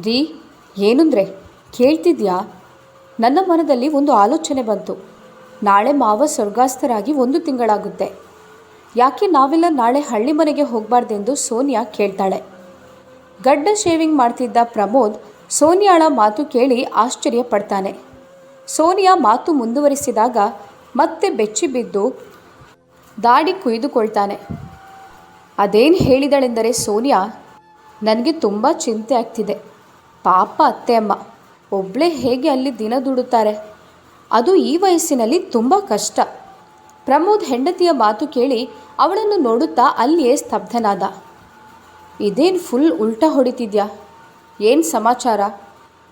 ರೀ, ಏನುಂದ್ರೆ, ಕೇಳ್ತಿದ್ಯಾ? ನನ್ನ ಮನದಲ್ಲಿ ಒಂದು ಆಲೋಚನೆ ಬಂತು. ನಾಳೆ ಮಾವ ಸ್ವರ್ಗಾಸ್ತರಾಗಿ ಒಂದು ತಿಂಗಳಾಗುತ್ತೆ. ಯಾಕೆ ನಾವೆಲ್ಲ ನಾಳೆ ಹಳ್ಳಿ ಮನೆಗೆ ಹೋಗಬಾರ್ದೆಂದು ಸೋನಿಯಾ ಕೇಳ್ತಾಳೆ. ಗಡ್ಡ ಶೇವಿಂಗ್ ಮಾಡ್ತಿದ್ದ ಪ್ರಮೋದ್ ಸೋನಿಯಾಳ ಮಾತು ಕೇಳಿ ಆಶ್ಚರ್ಯ ಪಡ್ತಾನೆ ಸೋನಿಯಾ ಮಾತು ಮುಂದುವರಿಸಿದಾಗ ಮತ್ತೆ ಬೆಚ್ಚಿ ಬಿದ್ದು ದಾಡಿ ಕುಯ್ದುಕೊಳ್ತಾನೆ. ಅದೇನು ಹೇಳಿದಳೆಂದರೆ ಸೋನಿಯಾ, ನನಗೆ ತುಂಬ ಚಿಂತೆ ಆಗ್ತಿದೆ. ಪಾಪ ಅತ್ತೆ ಅಮ್ಮ. ಒಬ್ಬಳೇ ಹೇಗೆ ಅಲ್ಲಿ ದಿನ ದುಡುತ್ತಾರೆ? ಅದು ಈ ವಯಸ್ಸಿನಲ್ಲಿ ತುಂಬ ಕಷ್ಟ. ಪ್ರಮೋದ್ ಹೆಂಡತಿಯ ಮಾತು ಕೇಳಿ ಅವಳನ್ನು ನೋಡುತ್ತಾ ಅಲ್ಲಿಯೇ ಸ್ತಬ್ಧನಾದ. ಇದೇನು ಫುಲ್ ಉಲ್ಟಾ ಹೊಡಿತಿದ್ಯಾ? ಏನು ಸಮಾಚಾರ?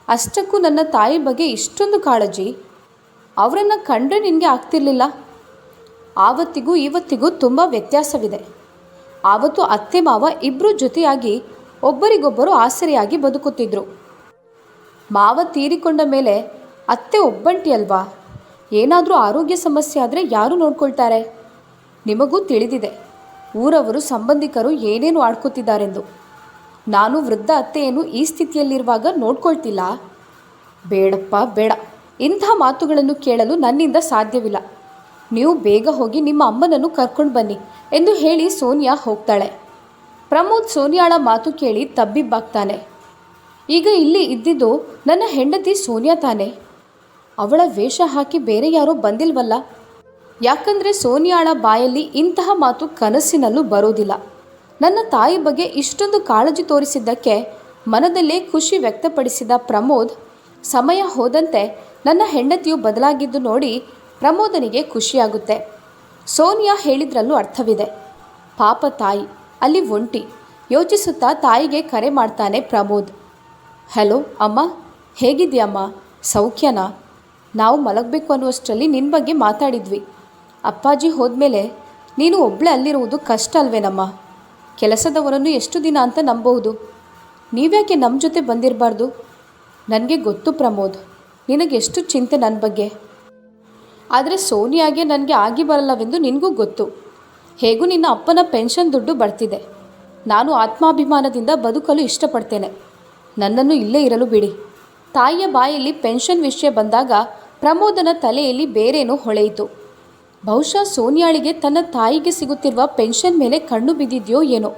ಅಷ್ಟಕ್ಕೂ ನನ್ನ ತಾಯಿ ಬಗ್ಗೆ ಇಷ್ಟೊಂದು ಕಾಳಜಿ. ಅವರನ್ನು ಕಂಡ್ರೆ ನಿನಗೆ ಆಗ್ತಿರ್ಲಿಲ್ಲ. ಆವತ್ತಿಗೂ ಇವತ್ತಿಗೂ ತುಂಬ ವ್ಯತ್ಯಾಸವಿದೆ. ಆವತ್ತು ಅತ್ತೆ ಮಾವ ಇಬ್ಬರೂ ಜೊತೆಯಾಗಿ ಒಬ್ಬರಿಗೊಬ್ಬರು ಆಸರೆಯಾಗಿ ಬದುಕುತ್ತಿದ್ರು. ಮಾವ ತೀರಿಕೊಂಡ ಮೇಲೆ ಅತ್ತೆ ಒಬ್ಬಂಟಿ ಅಲ್ವಾ ಏನಾದರೂ ಆರೋಗ್ಯ ಸಮಸ್ಯೆ ಆದರೆ ಯಾರು ನೋಡ್ಕೊಳ್ತಾರೆ? ನಿಮಗೂ ತಿಳಿದಿದೆ. ಊರವರು ಸಂಬಂಧಿಕರು ಏನೇನು ಆಡ್ಕೋತಿದ್ದಾರೆಂದು. ನಾನು ವೃದ್ಧ ಅತ್ತೆಯನ್ನು ಈ ಸ್ಥಿತಿಯಲ್ಲಿರುವಾಗ ನೋಡ್ಕೊಳ್ತಿಲ್ಲ. ಬೇಡಪ್ಪ, ಬೇಡ. ಇಂಥ ಮಾತುಗಳನ್ನು ಕೇಳಲು ನನ್ನಿಂದ ಸಾಧ್ಯವಿಲ್ಲ. ನೀವು ಬೇಗ ಹೋಗಿ ನಿಮ್ಮ ಅಮ್ಮನನ್ನು ಕರ್ಕೊಂಡು ಬನ್ನಿ ಎಂದು ಹೇಳಿ ಸೋನಿಯಾ ಹೋಗ್ತಾಳೆ. ಪ್ರಮೋದ್ ಸೋನಿಯಾಳ ಮಾತು ಕೇಳಿ ತಬ್ಬಿಬ್ಬಾಗ್ತಾನೆ. ಈಗ ಇಲ್ಲಿ ಇದ್ದಿದ್ದು ನನ್ನ ಹೆಂಡತಿ ಸೋನಿಯಾ ತಾನೆ. ಅವಳ ವೇಷ ಹಾಕಿ ಬೇರೆ ಯಾರೋ ಬಂದಿಲ್ವಲ್ಲ? ಯಾಕಂದರೆ ಸೋನಿಯಾಳ ಬಾಯಲ್ಲಿ ಇಂತಹ ಮಾತು ಕನಸಿನಲ್ಲೂ ಬರೋದಿಲ್ಲ. ನನ್ನ ತಾಯಿ ಬಗ್ಗೆ ಇಷ್ಟೊಂದು ಕಾಳಜಿ ತೋರಿಸಿದ್ದಕ್ಕೆ ಮನದಲ್ಲೇ ಖುಷಿ ವ್ಯಕ್ತಪಡಿಸಿದ ಪ್ರಮೋದ್, ಸಮಯ ಹೋದಂತೆ ನನ್ನ ಹೆಂಡತಿಯು ಬದಲಾಗಿದ್ದು ನೋಡಿ ಪ್ರಮೋದನಿಗೆ ಖುಷಿಯಾಗುತ್ತೆ. ಸೋನಿಯಾ ಹೇಳಿದ್ರಲ್ಲೂ ಅರ್ಥವಿದೆ. ಪಾಪ ತಾಯಿ, ಅಲ್ಲಿ ಒಂಟಿ. ಯೋಚಿಸುತ್ತಾ ತಾಯಿಗೆ ಕರೆ ಮಾಡ್ತಾನೆ ಪ್ರಮೋದ್. ಹಲೋ, ಅಮ್ಮ. ಹೇಗಿದ್ಯಮ್ಮ ಸೌಖ್ಯನಾ? ನಾವು ಮಲಗಬೇಕು ಅನ್ನುವಷ್ಟರಲ್ಲಿ ನಿನ್ನ ಬಗ್ಗೆ ಮಾತಾಡಿದ್ವಿ. ಅಪ್ಪಾಜಿ ಹೋದ್ಮೇಲೆ ನೀನು ಒಬ್ಬಳೇ ಅಲ್ಲಿರುವುದು ಕಷ್ಟ ಅಲ್ವೇನಮ್ಮ? ಕೆಲಸದವರನ್ನು ಎಷ್ಟು ದಿನ ಅಂತ ನಂಬಬಹುದು ನೀವ್ಯಾಕೆ ನಮ್ಮ ಜೊತೆ ಬಂದಿರಬಾರ್ದು? ನನಗೆ ಗೊತ್ತು ಪ್ರಮೋದ್. ನಿನಗೆಷ್ಟು ಚಿಂತೆ ನನ್ನ ಬಗ್ಗೆ? ಆದರೆ ಸೋನಿಯಾಗೆ ನನಗೆ ಆಗಿ ಬರಲ್ಲವೆಂದು ನಿನಗೂ ಗೊತ್ತು. ಹೇಗೂ ನಿನ್ನ ಅಪ್ಪನ ಪೆನ್ಷನ್ ದುಡ್ಡು ಬರ್ತಿದೆ. ನಾನು ಆತ್ಮಾಭಿಮಾನದಿಂದ ಬದುಕಲು ಇಷ್ಟಪಡ್ತೇನೆ. ನನ್ನನ್ನು ಇಲ್ಲೇ ಇರಲು ಬಿಡಿ. ತಾಯಿಯ ಬಾಯಲ್ಲಿ ಪೆನ್ಷನ್ ವಿಷಯ ಬಂದಾಗ ಪ್ರಮೋದನ ತಲೆಯಲ್ಲಿ ಬೇರೇನೋ ಹೊಳೆಯಿತು. ಬಹುಶಃ ಸೋನಿಯಾಳಿಗೆ ತನ್ನ ತಾಯಿಗೆ ಸಿಗುತ್ತಿರುವ ಪೆನ್ಷನ್ ಮೇಲೆ ಕಣ್ಣು ಬಿದ್ದಿದೆಯೋ ಏನೋ.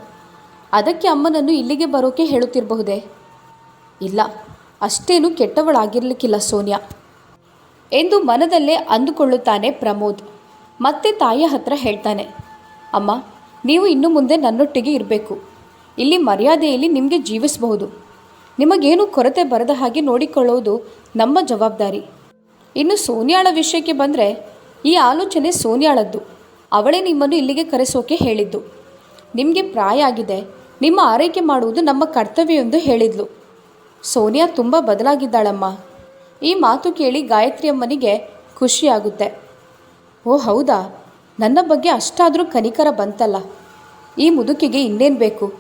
ಅದಕ್ಕೆ ಅಮ್ಮನನ್ನು ಇಲ್ಲಿಗೆ ಬರೋಕೆ ಹೇಳುತ್ತಿರಬಹುದೇ? ಇಲ್ಲ, ಅಷ್ಟೇನು ಕೆಟ್ಟವಳಾಗಿರಲಿಕ್ಕಿಲ್ಲ ಸೋನಿಯಾ. ಎಂದು ಮನದಲ್ಲೇ ಅಂದುಕೊಳ್ಳುತ್ತಾನೆ ಪ್ರಮೋದ್. ಮತ್ತೆ ತಾಯಿಯ ಹತ್ರ ಹೇಳ್ತಾನೆ, ಅಮ್ಮ, ನೀವು ಇನ್ನು ಮುಂದೆ ನನ್ನೊಟ್ಟಿಗೆ ಇರಬೇಕು. ಇಲ್ಲಿ ಮರ್ಯಾದೆಯಲ್ಲಿ ನಿಮಗೆ ಜೀವಿಸಬಹುದು. ನಿಮಗೇನು ಕೊರತೆ ಬರದ ಹಾಗೆ ನೋಡಿಕೊಳ್ಳುವುದು ನಮ್ಮ ಜವಾಬ್ದಾರಿ. ಇನ್ನು ಸೋನಿಯಾಳ ವಿಷಯಕ್ಕೆ ಬಂದರೆ ಈ ಆಲೋಚನೆ ಸೋನಿಯಾಳದ್ದು. ಅವಳೇ ನಿಮ್ಮನ್ನು ಇಲ್ಲಿಗೆ ಕರೆಸೋಕೆ ಹೇಳಿದ್ದು. ನಿಮಗೆ ಪ್ರಾಯ ಆಗಿದೆ. ನಿಮ್ಮ ಆರೈಕೆ ಮಾಡುವುದು ನಮ್ಮ ಕರ್ತವ್ಯ ಎಂದು ಹೇಳಿದ್ಲು. ಸೋನಿಯಾ ತುಂಬ ಬದಲಾಗಿದ್ದಾಳಮ್ಮ. ಈ ಮಾತು ಕೇಳಿ ಗಾಯತ್ರಿ ಅಮ್ಮನಿಗೆ ಖುಷಿಯಾಗುತ್ತೆ. ಓ ಹೌದಾ? ನನ್ನ ಬಗ್ಗೆ ಅಷ್ಟಾದರೂ ಕನಿಕರ ಬಂತಲ್ಲ. ಈ ಮುದುಕಿಗೆ ಇನ್ನೇನು ಬೇಕು?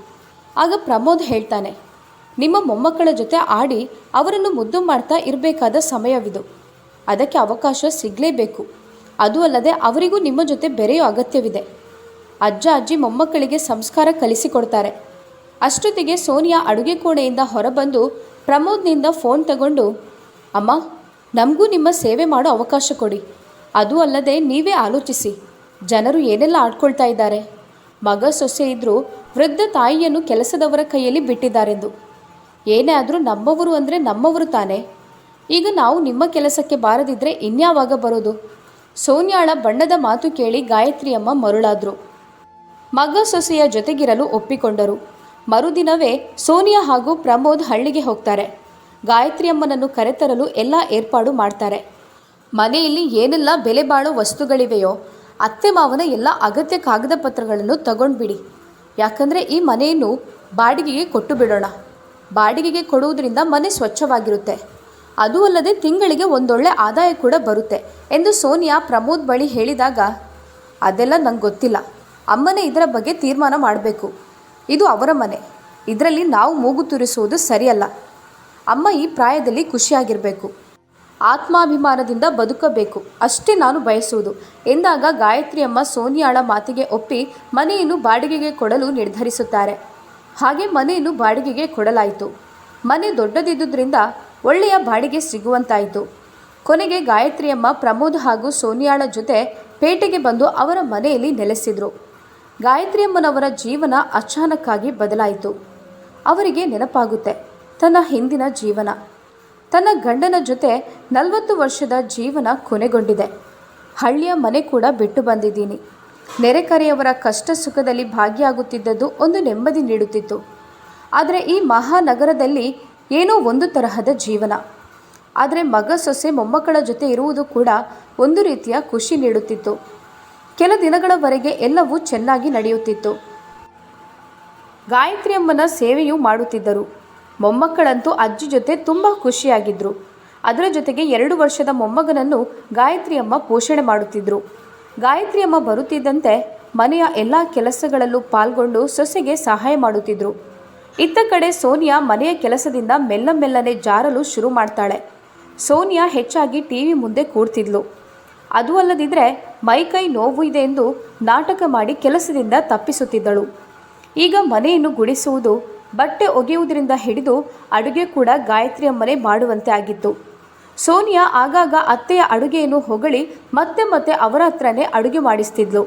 ಆಗ ಪ್ರಮೋದ್ ಹೇಳ್ತಾನೆ. ನಿಮ್ಮ ಮೊಮ್ಮಕ್ಕಳ ಜೊತೆ ಆಡಿ ಅವರನ್ನು ಮುದ್ದು ಮಾಡ್ತಾ ಇರಬೇಕಾದ ಸಮಯವಿದು. ಅದಕ್ಕೆ ಅವಕಾಶ ಸಿಗಲೇಬೇಕು. ಅದು ಅಲ್ಲದೆ ಅವರಿಗೂ ನಿಮ್ಮ ಜೊತೆ ಬೆರೆಯೋ ಅಗತ್ಯವಿದೆ. ಅಜ್ಜ ಅಜ್ಜಿ ಮೊಮ್ಮಕ್ಕಳಿಗೆ ಸಂಸ್ಕಾರ ಕಲಿಸಿಕೊಡ್ತಾರೆ. ಅಷ್ಟೊತ್ತಿಗೆ ಸೋನಿಯಾ ಅಡುಗೆ ಕೋಣೆಯಿಂದ ಹೊರಬಂದು ಪ್ರಮೋದ್ನಿಂದ ಫೋನ್ ತಗೊಂಡು, ಅಮ್ಮ, ನಮಗೂ ನಿಮ್ಮ ಸೇವೆ ಮಾಡೋ ಅವಕಾಶ ಕೊಡಿ. ಅದು ಅಲ್ಲದೆ ನೀವೇ ಆಲೋಚಿಸಿ. ಜನರು ಏನೆಲ್ಲ ಆಡ್ಕೊಳ್ತಾ ಇದ್ದಾರೆ? ಮಗ ಸೊಸೆ ಇದ್ದರೂ ವೃದ್ಧ ತಾಯಿಯನ್ನು ಕೆಲಸದವರ ಕೈಯಲ್ಲಿ ಬಿಟ್ಟಿದ್ದಾರೆಂದು. ಏನೇ ಆದರೂ ನಮ್ಮವರು ಅಂದರೆ ನಮ್ಮವರು ತಾನೇ. ಈಗ ನಾವು ನಿಮ್ಮ ಕೆಲಸಕ್ಕೆ ಬಾರದಿದ್ದರೆ ಇನ್ಯಾವಾಗ ಬರೋದು? ಸೋನ್ಯಾಳ ಬಣ್ಣದ ಮಾತು ಕೇಳಿ ಗಾಯತ್ರಿಯಮ್ಮ ಮರುಳಾದ್ರು. ಮಗ ಸೊಸೆಯ ಜೊತೆಗಿರಲು ಒಪ್ಪಿಕೊಂಡರು. ಮರುದಿನವೇ ಸೋನಿಯಾ ಹಾಗೂ ಪ್ರಮೋದ್ ಹಳ್ಳಿಗೆ ಹೋಗ್ತಾರೆ. ಗಾಯತ್ರಿಯಮ್ಮನನ್ನು ಕರೆತರಲು ಎಲ್ಲ ಏರ್ಪಾಡು ಮಾಡ್ತಾರೆ. ಮನೆಯಲ್ಲಿ ಏನೆಲ್ಲ ಬೆಲೆ ಬಾಳೋ ವಸ್ತುಗಳಿವೆಯೋ, ಅತ್ತೆ ಮಾವನ ಎಲ್ಲ ಅಗತ್ಯ ಕಾಗದ ಪತ್ರಗಳನ್ನು ತಗೊಂಡ್ಬಿಡಿ. ಯಾಕಂದರೆ ಈ ಮನೆಯನ್ನು ಬಾಡಿಗೆಗೆ ಕೊಟ್ಟು ಬಿಡೋಣ. ಬಾಡಿಗೆಗೆ ಕೊಡುವುದರಿಂದ ಮನೆ ಸ್ವಚ್ಛವಾಗಿರುತ್ತೆ. ಅದು ಅಲ್ಲದೆ ತಿಂಗಳಿಗೆ ಒಂದೊಳ್ಳೆ ಆದಾಯ ಕೂಡ ಬರುತ್ತೆ ಎಂದು ಸೋನಿಯಾ ಪ್ರಮೋದ್ ಬಳಿ ಹೇಳಿದಾಗ, ಅದೆಲ್ಲ ನಂಗೆ ಗೊತ್ತಿಲ್ಲ. ಅಮ್ಮನೇ ಇದರ ಬಗ್ಗೆ ತೀರ್ಮಾನ ಮಾಡಬೇಕು. ಇದು ಅವರ ಮನೆ. ಇದರಲ್ಲಿ ನಾವು ಮೂಗು ತುರಿಸುವುದು ಸರಿಯಲ್ಲ. ಅಮ್ಮ ಈ ಪ್ರಾಯದಲ್ಲಿ ಖುಷಿಯಾಗಿರಬೇಕು. ಆತ್ಮಾಭಿಮಾನದಿಂದ ಬದುಕಬೇಕು. ಅಷ್ಟೇ ನಾನು ಬಯಸುವುದು. ಎಂದಾಗ ಗಾಯತ್ರಿ ಅಮ್ಮ ಸೋನಿಯಾಳ ಮಾತಿಗೆ ಒಪ್ಪಿ ಮನೆಯನ್ನು ಬಾಡಿಗೆಗೆ ಕೊಡಲು ನಿರ್ಧರಿಸುತ್ತಾರೆ. ಹಾಗೆ ಮನೆಯನ್ನು ಬಾಡಿಗೆಗೆ ಕೊಡಲಾಯಿತು. ಮನೆ ದೊಡ್ಡದಿದ್ದುದರಿಂದ ಒಳ್ಳೆಯ ಬಾಡಿಗೆ ಸಿಗುವಂತಾಯಿತು. ಕೊನೆಗೆ ಗಾಯತ್ರಿಯಮ್ಮ ಪ್ರಮೋದ್ ಹಾಗೂ ಸೋನಿಯಾಳ ಜೊತೆ ಪೇಟೆಗೆ ಬಂದು ಅವರ ಮನೆಯಲ್ಲಿ ನೆಲೆಸಿದರು. ಗಾಯತ್ರಿಯಮ್ಮನವರ ಜೀವನ ಅಚಾನಕ್ಕಾಗಿ ಬದಲಾಯಿತು. ಅವರಿಗೆ ನೆನಪಾಗುತ್ತೆ ತನ್ನ ಹಿಂದಿನ ಜೀವನ. ತನ್ನ ಗಂಡನ ಜೊತೆ ನಲವತ್ತು ವರ್ಷದ ಜೀವನ ಕೊನೆಗೊಂಡಿದೆ. ಹಳ್ಳಿಯ ಮನೆ ಕೂಡ ಬಿಟ್ಟು ಬಂದಿದ್ದೀನಿ. ನೆರೆಕರೆಯವರ ಕಷ್ಟ ಸುಖದಲ್ಲಿ ಭಾಗಿಯಾಗುತ್ತಿದ್ದದ್ದು ಒಂದು ನೆಮ್ಮದಿ ನೀಡುತ್ತಿತ್ತು. ಆದರೆ ಈ ಮಹಾನಗರದಲ್ಲಿ ಏನೋ ಒಂದು ತರಹದ ಜೀವನ. ಆದರೆ ಮಗ ಸೊಸೆ ಮೊಮ್ಮಕ್ಕಳ ಜೊತೆ ಇರುವುದು ಕೂಡ ಒಂದು ರೀತಿಯ ಖುಷಿ ನೀಡುತ್ತಿತ್ತು. ಕೆಲ ದಿನಗಳವರೆಗೆ ಎಲ್ಲವೂ ಚೆನ್ನಾಗಿ ನಡೆಯುತ್ತಿತ್ತು. ಗಾಯತ್ರಿಯಮ್ಮನ ಸೇವೆಯೂ ಮಾಡುತ್ತಿದ್ದರು. ಮೊಮ್ಮಕ್ಕಳಂತೂ ಅಜ್ಜಿ ಜೊತೆ ತುಂಬ ಖುಷಿಯಾಗಿದ್ದರು ಅದರ ಜೊತೆಗೆ ಎರಡು ವರ್ಷದ ಮೊಮ್ಮಗನನ್ನು ಗಾಯತ್ರಿಯಮ್ಮ ಪೋಷಣೆ ಮಾಡುತ್ತಿದ್ದರು ಗಾಯತ್ರಿಯಮ್ಮ ಬರುತ್ತಿದ್ದಂತೆ ಮನೆಯ ಎಲ್ಲ ಕೆಲಸಗಳಲ್ಲೂ ಪಾಲ್ಗೊಂಡು ಸೊಸೆಗೆ ಸಹಾಯ ಮಾಡುತ್ತಿದ್ದರು ಇತ್ತ ಕಡೆ ಸೋನಿಯಾ ಮನೆಯ ಕೆಲಸದಿಂದ ಮೆಲ್ಲ ಮೆಲ್ಲನೆ ಜಾರಲು ಶುರು ಮಾಡ್ತಾಳೆ. ಸೋನಿಯಾ ಹೆಚ್ಚಾಗಿ ಟಿ ವಿ ಮುಂದೆ ಕೂರ್ತಿದ್ಲು. ಅದು ಅಲ್ಲದಿದ್ದರೆ ಮೈಕೈ ನೋವು ಇದೆ ಎಂದು ನಾಟಕ ಮಾಡಿ ಕೆಲಸದಿಂದ ತಪ್ಪಿಸುತ್ತಿದ್ದಳು. ಈಗ ಮನೆಯನ್ನು ಗುಡಿಸುವುದು, ಬಟ್ಟೆ ಒಗೆಯುವುದರಿಂದ ಹಿಡಿದು ಅಡುಗೆ ಕೂಡ ಗಾಯತ್ರಿ ಅಮ್ಮನೇ ಮಾಡುವಂತೆ ಆಗಿತ್ತು. ಸೋನಿಯಾ ಆಗಾಗ ಅತ್ತೆಯ ಅಡುಗೆಯನ್ನು ಹೊಗಳಿ ಮತ್ತೆ ಮತ್ತೆ ಅವರ ಹತ್ರನೇ ಅಡುಗೆ ಮಾಡಿಸ್ತಿದ್ಲು.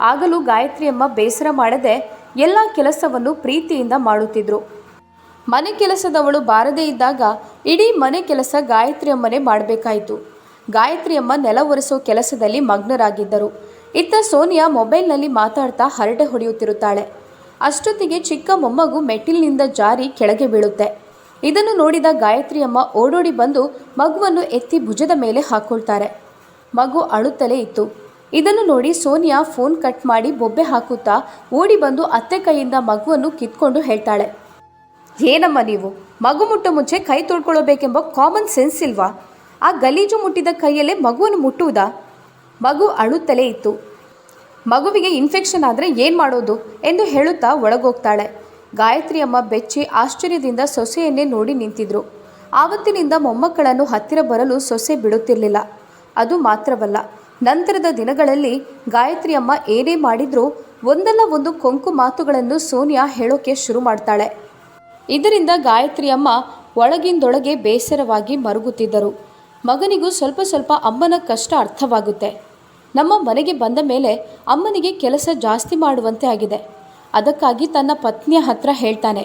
ಆಗಲೂ ಗಾಯತ್ರಿಯಮ್ಮ ಬೇಸರ ಮಾಡದೆ ಎಲ್ಲ ಕೆಲಸವನ್ನು ಪ್ರೀತಿಯಿಂದ ಮಾಡುತ್ತಿದ್ರು. ಮನೆ ಕೆಲಸದವಳು ಬಾರದೇ ಇದ್ದಾಗ ಇಡೀ ಮನೆ ಕೆಲಸ ಗಾಯತ್ರಿಯಮ್ಮನೇ ಮಾಡಬೇಕಾಯಿತು. ಗಾಯತ್ರಿಯಮ್ಮ ನೆಲ ಒರೆಸೋ ಕೆಲಸದಲ್ಲಿ ಮಗ್ನರಾಗಿದ್ದರು. ಇತ್ತ ಸೋನಿಯಾ ಮೊಬೈಲ್ನಲ್ಲಿ ಮಾತಾಡ್ತಾ ಹರಟೆ ಹೊಡೆಯುತ್ತಿರುತ್ತಾಳೆ. ಅಷ್ಟೊತ್ತಿಗೆ ಚಿಕ್ಕ ಮೊಮ್ಮಗು ಮೆಟ್ಟಿಲಿನಿಂದ ಜಾರಿ ಕೆಳಗೆ ಬೀಳುತ್ತೆ. ಇದನ್ನು ನೋಡಿದ ಗಾಯತ್ರಿಯಮ್ಮ ಓಡೋಡಿ ಬಂದು ಮಗುವನ್ನು ಎತ್ತಿ ಭುಜದ ಮೇಲೆ ಹಾಕೊಳ್ತಾರೆ. ಮಗು ಅಳುತ್ತಲೇ ಇತ್ತು. ಇದನ್ನು ನೋಡಿ ಸೋನಿಯಾ ಫೋನ್ ಕಟ್ ಮಾಡಿ ಬೊಬ್ಬೆ ಹಾಕುತ್ತಾ ಓಡಿ ಬಂದು ಅತ್ತೆ ಕೈಯಿಂದ ಮಗುವನ್ನು ಕಿತ್ಕೊಂಡು ಹೇಳ್ತಾಳೆ. ಏನಮ್ಮ ನೀವು? ಮಗು ಮುಟ್ಟ ಮುಂಚೆ ಕೈ ತೊಳ್ಕೊಳ್ಳಬೇಕೆಂಬ ಕಾಮನ್ ಸೆನ್ಸ್ ಇಲ್ವಾ? ಆ ಗಲೀಜು ಮುಟ್ಟಿದ ಕೈಯಲ್ಲೇ ಮಗುವನ್ನು ಮುಟ್ಟುವುದಾ? ಮಗು ಅಳುತ್ತಲೇ ಇತ್ತು. ಮಗುವಿಗೆ ಇನ್ಫೆಕ್ಷನ್ ಆದರೆ ಏನು ಮಾಡೋದು? ಎಂದು ಹೇಳುತ್ತಾ ಒಳಗೋಗ್ತಾಳೆ. ಗಾಯತ್ರಿ ಅಮ್ಮ ಬೆಚ್ಚಿ ಆಶ್ಚರ್ಯದಿಂದ ಸೊಸೆಯನ್ನೇ ನೋಡಿ ನಿಂತಿದ್ರು. ಆವತ್ತಿನಿಂದ ಮೊಮ್ಮಕ್ಕಳನ್ನು ಹತ್ತಿರ ಬರಲು ಸೊಸೆ ಬಿಡುತ್ತಿರಲಿಲ್ಲ. ಅದು ಮಾತ್ರವಲ್ಲ, ನಂತರದ ದಿನಗಳಲ್ಲಿ ಗಾಯತ್ರಿ ಅಮ್ಮ ಏನೇ ಮಾಡಿದ್ರೂ ಒಂದಲ್ಲ ಒಂದು ಕೊಂಕು ಮಾತುಗಳನ್ನು ಸೋನಿಯಾ ಹೇಳೋಕೆ ಶುರು ಮಾಡ್ತಾಳೆ. ಇದರಿಂದ ಗಾಯತ್ರಿ ಅಮ್ಮ ಒಳಗಿಂದೊಳಗೆ ಬೇಸರವಾಗಿ ಮರುಗುತ್ತಿದ್ದರು. ಮಗನಿಗೂ ಸ್ವಲ್ಪ ಸ್ವಲ್ಪ ಅಮ್ಮನ ಕಷ್ಟ ಅರ್ಥವಾಗುತ್ತೆ. ನಮ್ಮ ಮನೆಗೆ ಬಂದ ಮೇಲೆ ಅಮ್ಮನಿಗೆ ಕೆಲಸ ಜಾಸ್ತಿ ಮಾಡುವಂತೆ ಆಗಿದೆ. ಅದಕ್ಕಾಗಿ ತನ್ನ ಪತ್ನಿಯ ಹತ್ರ ಹೇಳ್ತಾನೆ,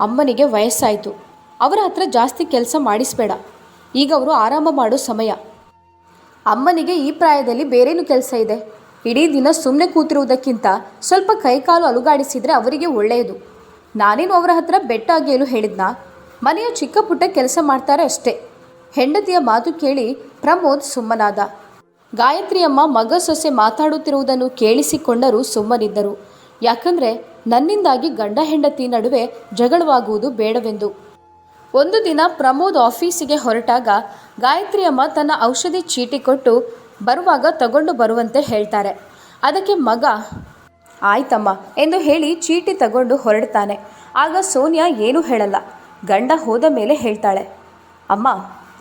ಅಮ್ಮನಿಗೆ ವಯಸ್ಸಾಯಿತು. ಅವರ ಹತ್ರ ಜಾಸ್ತಿ ಕೆಲಸ ಮಾಡಿಸ್ಬೇಡ. ಈಗ ಅವರು ಆರಾಮ ಮಾಡೋ ಸಮಯ. ಅಮ್ಮನಿಗೆ ಈ ಪ್ರಾಯದಲ್ಲಿ ಬೇರೇನು ಕೆಲಸ ಇದೆ? ಇಡೀ ದಿನ ಸುಮ್ಮನೆ ಕೂತಿರುವುದಕ್ಕಿಂತ ಸ್ವಲ್ಪ ಕೈಕಾಲು ಅಲುಗಾಡಿಸಿದರೆ ಅವರಿಗೆ ಒಳ್ಳೆಯದು. ನಾನೇನು ಅವರ ಹತ್ರ ಬೆಟ್ಟ ಅಗೆಯಲು ಹೇಳಿದ್ನಾ? ಮನೆಯ ಚಿಕ್ಕ ಪುಟ್ಟ ಕೆಲಸ ಮಾಡ್ತಾರೆ ಅಷ್ಟೇ. ಹೆಂಡತಿಯ ಮಾತು ಕೇಳಿ ಪ್ರಮೋದ್ ಸುಮ್ಮನಾದ. ಗಾಯತ್ರಿಯಮ್ಮ ಮಗ ಸೊಸೆ ಮಾತಾಡುತ್ತಿರುವುದನ್ನು ಕೇಳಿಸಿಕೊಂಡರೂ ಸುಮ್ಮನಿದ್ದರು. ಯಾಕಂದರೆ ನನ್ನಿಂದಾಗಿ ಗಂಡ ಹೆಂಡತಿ ನಡುವೆ ಜಗಳವಾಗುವುದು ಬೇಡವೆಂದು. ಒಂದು ದಿನ ಪ್ರಮೋದ್ ಆಫೀಸಿಗೆ ಹೊರಟಾಗ, ಗಾಯತ್ರಿ ಅಮ್ಮ ತನ್ನ ಔಷಧಿ ಚೀಟಿ ಕೊಟ್ಟು ಬರುವಾಗ ತಗೊಂಡು ಬರುವಂತೆ ಹೇಳ್ತಾರೆ. ಅದಕ್ಕೆ ಮಗ, ಆಯ್ತಮ್ಮ ಎಂದು ಹೇಳಿ ಚೀಟಿ ತಗೊಂಡು ಹೊರಡ್ತಾನೆ. ಆಗ ಸೋನಿಯಾ ಏನೂ ಹೇಳಲ್ಲ. ಗಂಡ ಹೋದ ಮೇಲೆ ಹೇಳ್ತಾಳೆ, ಅಮ್ಮ,